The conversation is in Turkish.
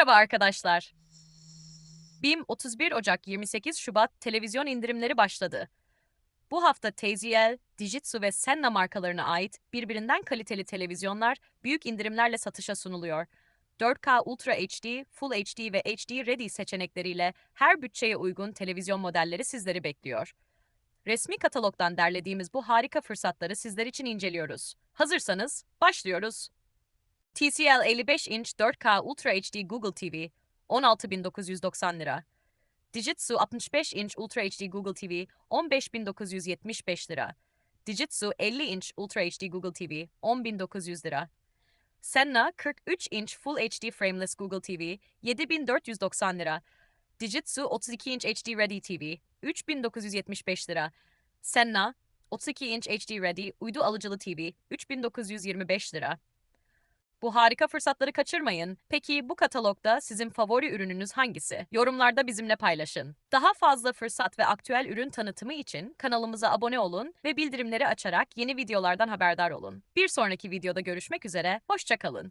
Merhaba arkadaşlar. BİM 31 Ocak 28 Şubat televizyon indirimleri başladı. Bu hafta TZL, Dijitsu ve Senna markalarına ait birbirinden kaliteli televizyonlar büyük indirimlerle satışa sunuluyor. 4K Ultra HD, Full HD ve HD Ready seçenekleriyle her bütçeye uygun televizyon modelleri sizleri bekliyor. Resmi katalogdan derlediğimiz bu harika fırsatları sizler için inceliyoruz. Hazırsanız başlıyoruz. TCL 55 inç 4K Ultra HD Google TV 16.990 lira. Dijitsu 65 inç Ultra HD Google TV 15.975 lira. Dijitsu 50 inç Ultra HD Google TV 10.900 lira. Senna 43 inç Full HD Frameless Google TV 7490 lira. Dijitsu 32 inç HD Ready TV 3975 lira. Senna 32 inç HD Ready uydu alıcılı TV 3925 lira. Bu harika fırsatları kaçırmayın. Peki bu katalogda sizin favori ürününüz hangisi? Yorumlarda bizimle paylaşın. Daha fazla fırsat ve aktüel ürün tanıtımı için kanalımıza abone olun ve bildirimleri açarak yeni videolardan haberdar olun. Bir sonraki videoda görüşmek üzere, hoşçakalın.